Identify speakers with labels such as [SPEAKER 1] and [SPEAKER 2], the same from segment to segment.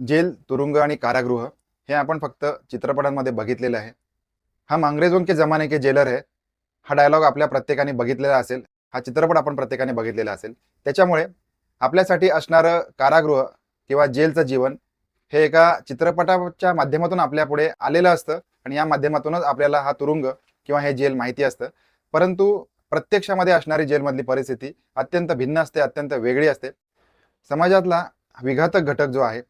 [SPEAKER 1] Gel तुरुंग आणि कारागृह हे आपण फक्त चित्रपटांमध्ये बघितलेलं आहे. हम अंग्रेजों के जमाने के जेलर है हा डायलॉग आपल्या प्रत्येकाने बघितलेला असेल. हा चित्रपट आपण प्रत्येकाने बघितलेला असेल. त्याच्यामुळे आपल्यासाठी असणारं कारागृह किंवा जेलचं जीवन हे एका चित्रपटाच्या माध्यमातून आपल्यापुढे आलेलं असतं आणि या माध्यमातूनच आपल्याला हा तुरुंग किंवा हे जेल माहिती असतं. परंतु प्रत्यक्षामध्ये असणारी जेलमधली परिस्थिती अत्यंत भिन्न असते अत्यंत वेगळी असते. समाजातला विघातक घटक जो आहे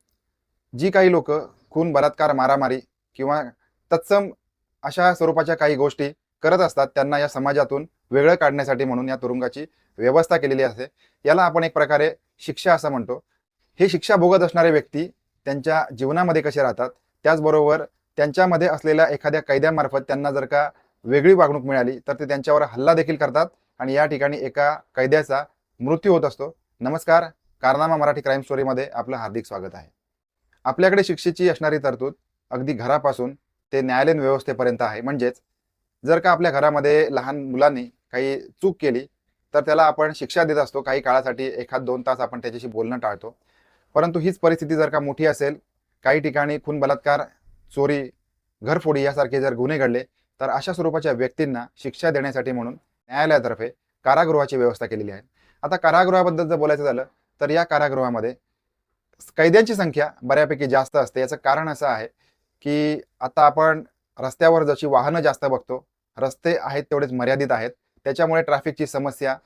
[SPEAKER 1] जी काही लोक खून बलात्कार मारामारी किंवा तत्सम अशा स्वरूपाच्या काही गोष्टी करत असतात त्यांना या समाजातून वेगळं काढण्यासाठी म्हणून या तुरुंगाची व्यवस्था केलेली असते याला आपण एक प्रकारे शिक्षा असं म्हणतो. ही शिक्षा भोगत असणारे व्यक्ती त्यांच्या जीवनामध्ये कसे राहतात त्याचबरोबर त्यांच्यामध्ये असलेल्या एखाद्या कैद्यामार्फत त्यांना जर का वेगळी वागणूक मिळाली तर ते त्यांच्यावर हल्ला देखील करतात आणि या ठिकाणी एका कैद्याचा मृत्यू होत असतो. नमस्कार कारनामा मराठी क्राईम स्टोरीमध्ये आपलं हार्दिक स्वागत आहे. आपल्याकडे शिक्षेची असणारी तरतूद अगदी घरापासून ते न्यायालयीन व्यवस्थेपर्यंत आहे. म्हणजेच जर का आपल्या घरामध्ये लहान मुलांनी काही चूक केली तर त्याला आपण शिक्षा देत असतो. काही काळासाठी एखाद दोन तास आपण त्याच्याशी बोलणं टाळतो. परंतु हीच परिस्थिती जर का मोठी असेल काही ठिकाणी खून बलात्कार चोरी घरफोडी यासारखे जर गुन्हे घडले तर अशा स्वरूपाच्या व्यक्तींना शिक्षा देण्यासाठी म्हणून न्यायालयातर्फे कारागृहाची व्यवस्था केलेली आहे. आता कारागृहाबद्दल जर बोलायचं झालं तर या कारागृहामध्ये कैद्यांची संख्या बऱ्यापैकी जास्त असते. याचं कारण असं आहे की आता आपण रस्त्यावर जशी वाहनं जास्त बघतो रस्ते आहेत तेवढेच मर्यादित आहेत. त्याच्यामुळे ट्रॅफिकची समस्या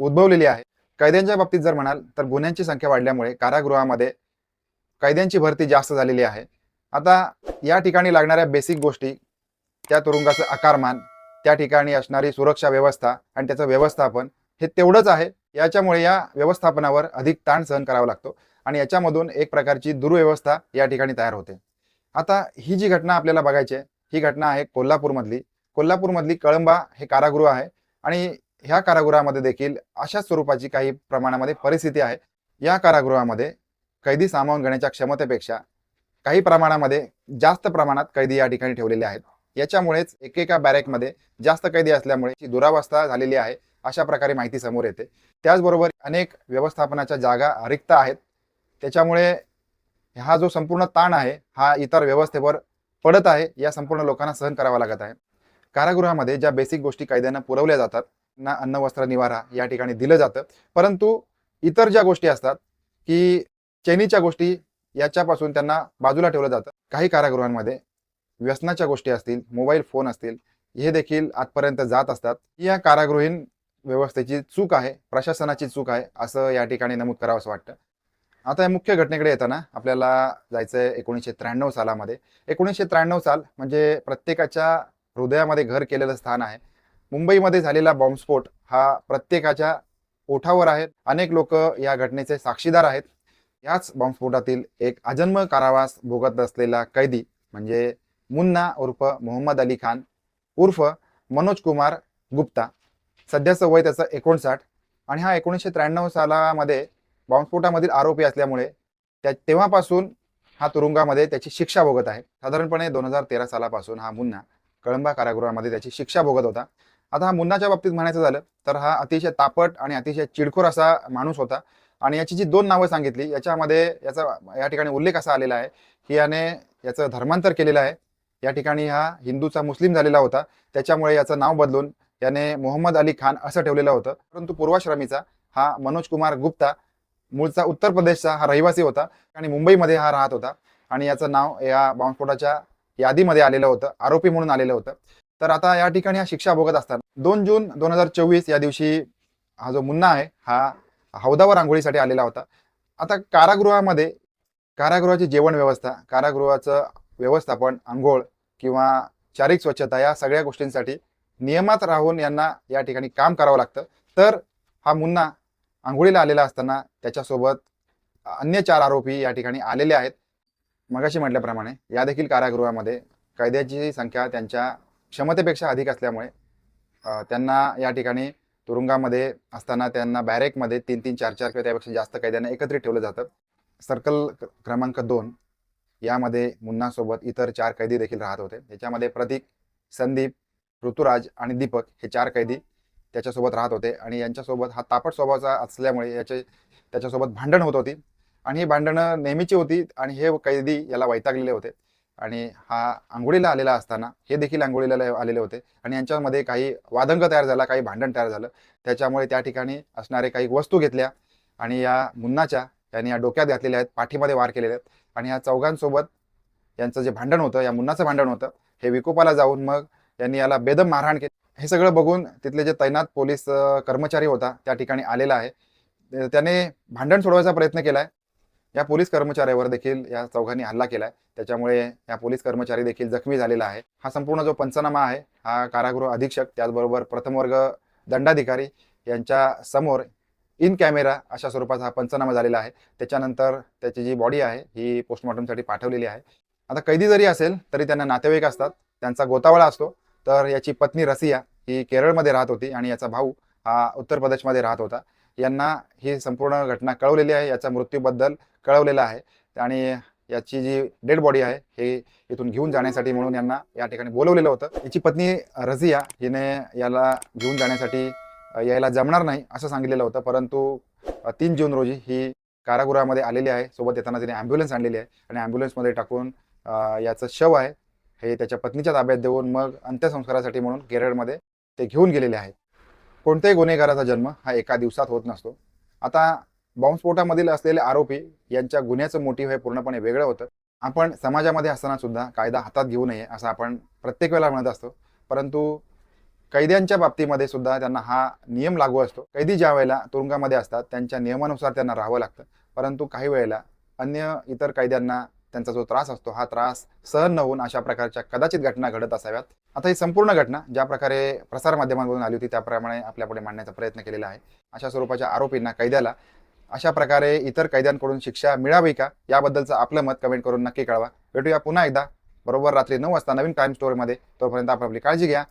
[SPEAKER 1] उद्भवलेली आहे. कैद्यांच्या बाबतीत जर म्हणाल तर गुन्ह्यांची संख्या वाढल्यामुळे कारागृहामध्ये कैद्यांची भरती जास्त झालेली आहे. आता या ठिकाणी लागणाऱ्या बेसिक गोष्टी त्या तुरुंगाचं आकारमान त्या ठिकाणी असणारी सुरक्षा व्यवस्था आणि त्याचं व्यवस्थापन हे तेवढंच आहे. याच्यामुळे या व्यवस्थापनावर अधिक ताण सहन करावा लागतो. आणि याच्यामधून एक प्रकारची दुर्व्यवस्था या ठिकाणी तयार होते. आता ही जी घटना आपल्याला बघायची आहे ही घटना आहे कोल्हापूरमधली. कोल्हापूरमधली कळंबा हे कारागृह आहे आणि ह्या कारागृहामध्ये देखील अशा स्वरूपाची काही प्रमाणामध्ये परिस्थिती आहे. या कारागृहामध्ये कैदी सामावून घेण्याच्या क्षमतेपेक्षा काही प्रमाणामध्ये जास्त प्रमाणात कैदी या ठिकाणी ठेवलेले आहेत. याच्यामुळेच एकेका बॅरेकमध्ये जास्त कैदी असल्यामुळे दुरावस्था झालेली आहे अशा प्रकारे माहिती समोर येते. त्याचबरोबर अनेक व्यवस्थापनाच्या जागा रिक्त आहेत. त्याच्यामुळे हा जो संपूर्ण ताण आहे हा इतर व्यवस्थेवर पडत आहे या संपूर्ण लोकांना सहन करावा लागत आहे. कारागृहामध्ये ज्या बेसिक गोष्टी कायद्यानं पुरवल्या जातात ना अन्न वस्त्र निवारा या ठिकाणी दिलं जातं. परंतु इतर ज्या गोष्टी असतात की चैनीच्या गोष्टी याच्यापासून त्यांना बाजूला ठेवलं जातं. काही कारागृहांमध्ये व्यसनाच्या गोष्टी असतील मोबाईल फोन असतील हे देखील आजपर्यंत जात असतात. या कारागृहीन व्यवस्थेची चूक आहे प्रशासनाची चूक आहे असं या ठिकाणी नमूद करावं असं वाटतं. आता या मुख्य घटनेकडे येताना आपल्याला जायचं आहे एकोणीसशे त्र्याण्णव सालामध्ये. एकोणीसशे त्र्याण्णव साल म्हणजे प्रत्येकाच्या हृदयामध्ये घर केलेलं स्थान आहे. मुंबईमध्ये झालेला बॉम्बस्फोट हा प्रत्येकाच्या ओठावर आहे. अनेक लोक या घटनेचे साक्षीदार आहेत. याच बॉम्बस्फोटातील एक अजन्म कारावास भोगत असलेला कैदी म्हणजे मुन्ना उर्फ मोहम्मद अली खान उर्फ मनोज कुमार गुप्ता. सध्याचं वय त्याचं एकोणसाठ आणि हा एकोणीसशे त्र्याण्णव सालामध्ये बॉम्बस्फोटामधील आरोपी असल्यामुळे त्या तेव्हापासून हा तुरुंगामध्ये त्याची शिक्षा भोगत आहे. साधारणपणे दोन हजार तेरा सालापासून हा मुन्ना कळंबा कारागृहामध्ये त्याची शिक्षा भोगत होता. आता हा मुन्नाच्या बाबतीत म्हणायचं झालं तर हा अतिशय तापट आणि अतिशय चिडखोर असा माणूस होता आणि याची जी दोन नावं सांगितली याच्यामध्ये याचा या ठिकाणी उल्लेख असा आलेला आहे की याने याचं धर्मांतर केलेलं आहे. या ठिकाणी हा हिंदूचा मुस्लिम झालेला होता. त्याच्यामुळे याचं नाव बदलून याने मोहम्मद अली खान असं ठेवलेलं होतं. परंतु पूर्वाश्रमीचा हा मनोज कुमार गुप्ता मूळचा उत्तर प्रदेशचा हा रहिवासी होता आणि मुंबईमध्ये हा राहत होता. आणि याचं नाव या बॉम्बस्फोटाच्या यादीमध्ये आलेलं होतं आरोपी म्हणून आलेलं होतं. तर आता या ठिकाणी हा शिक्षा भोगत असताना दोन जून दोन हजार चोवीस या दिवशी हा जो मुन्ना आहे हा हौदावर आंघोळीसाठी आलेला होता. आता कारागृहामध्ये कारागृहाची जेवण व्यवस्था कारागृहाचं व्यवस्थापन आंघोळ किंवा शारीरिक स्वच्छता या सगळ्या गोष्टींसाठी नियमात राहून यांना या ठिकाणी काम करावं लागतं. तर हा मुन्ना आंघोळीला आलेला असताना त्याच्यासोबत अन्य चार आरोपी या ठिकाणी आलेले आहेत. मगाशी म्हटल्याप्रमाणे या देखील कारागृहामध्ये कैद्याची संख्या त्यांच्या क्षमतेपेक्षा अधिक असल्यामुळे त्यांना या ठिकाणी तुरुंगामध्ये असताना त्यांना बॅरेकमध्ये तीन तीन चार चार किंवा त्यापेक्षा जास्त कैद्यांना एकत्रित ठेवलं जातं. सर्कल क्रमांक दोन यामध्ये मुन्नासोबत इतर चार कैदी देखील राहत होते. त्याच्यामध्ये प्रतीक संदीप ऋतुराज आणि दीपक हे चार कैदी त्याच्यासोबत राहत होते आणि यांच्यासोबत हा तापट स्वभावाचा असल्यामुळे याचे त्याच्यासोबत भांडण होत होती. आणि ही भांडणं नेहमीची होती आणि हे कैदी याला वैतागलेले होते. आणि हा आंघोळीला आलेला असताना हे देखील आंघोळीला आलेले होते. आणि यांच्यामध्ये काही वादंग तयार झाला काही भांडण तयार झालं. त्याच्यामुळे त्या ठिकाणी असणारे काही वस्तू घेतल्या आणि या मुन्नाच्या यांनी या डोक्यात घातलेल्या आहेत पाठीमध्ये वार केलेले आहेत. आणि या चौघांसोबत यांचं जे भांडण होतं या मुन्नाचं भांडण होतं हे विकोपाला जाऊन मग यांनी याला बेदम मारहाण केली. हे सगळं बघून तिथले जे तैनात पोलीस कर्मचारी होता त्या ठिकाणी आलेला आहे. त्याने भांडण सोडवायचा प्रयत्न केलाय. या पोलीस कर्मचाऱ्यावर देखील या चौघांनी हल्ला केलाय. त्याच्यामुळे या पोलीस कर्मचारी देखील जखमी झालेला आहे. हा संपूर्ण जो पंचनामा आहे हा कारागृह अधीक्षक त्याचबरोबर प्रथम वर्ग दंडाधिकारी यांच्या समोर इन कॅमेरा अशा स्वरूपाचा हा पंचनामा झालेला आहे. त्याच्यानंतर त्याची जी बॉडी आहे ही पोस्टमॉर्टमसाठी पाठवलेली आहे. आता कैदी जरी असेल तरी त्यांना नातेवाईक असतात. त्यांचा गोतावळा असतो. तर याची पत्नी रसिया ही केरळमध्ये राहत होती आणि याचा भाऊ हा उत्तर प्रदेशमध्ये राहत होता. यांना ही संपूर्ण घटना कळवलेली आहे. याचा मृत्यूबद्दल कळवलेला आहे. आणि याची जी डेड बॉडी आहे हे इथून घेऊन जाण्यासाठी म्हणून यांना या ठिकाणी बोलवलेलं होतं. याची पत्नी रझिया हिने याला घेऊन जाण्यासाठी यायला जमणार नाही असं सांगितलेलं होतं. परंतु तीन जून रोजी ही कारागृहामध्ये आलेली आहे. सोबत येताना तिने ॲम्ब्युलन्स आणलेली आहे आणि ॲम्ब्युलन्समध्ये टाकून याचं शव आहे. हे त्याच्या पत्नीच्या ताब्यात देऊन मग अंत्यसंस्कारासाठी म्हणून केरळमध्ये ते घेऊन गेलेले आहेत. कोणत्याही गुन्हेगाराचा जन्म हा एका दिवसात होत नसतो. आता बॉम्बस्फोटामधील असलेले आरोपी यांच्या गुन्ह्याचं मोटिव्ह हे पूर्णपणे वेगळं होतं. आपण समाजामध्ये असताना सुद्धा कायदा हातात घेऊ नये असं आपण प्रत्येक वेळेला म्हणत असतो. परंतु कैद्यांच्या बाबतीमध्ये सुद्धा त्यांना हा नियम लागू असतो. कैदी ज्या वेळेला तुरुंगामध्ये असतात त्यांच्या नियमानुसार त्यांना राहावं लागतं. परंतु काही वेळेला अन्य इतर कैद्यांना त्यांचा जो त्रास असतो हा त्रास सहन न होऊन अशा प्रकारच्या कदाचित घटना घडत असाव्यात. आता ही संपूर्ण घटना ज्या प्रकारे प्रसारमाध्यमांमधून आली होती त्याप्रमाणे आपल्यापुढे मांडण्याचा प्रयत्न केलेला आहे. अशा स्वरूपाच्या आरोपींना कैद्याला अशा प्रकारे इतर कैद्यांकडून शिक्षा मिळावी का? याबद्दलचं आपलं मत कमेंट करून नक्की कळवा. भेटूया पुन्हा एकदा. बरोबर रात्री नऊ वाजता नवीन क्राईम स्टोरीमध्ये तोपर्यंत आपण आपली काळजी घ्या.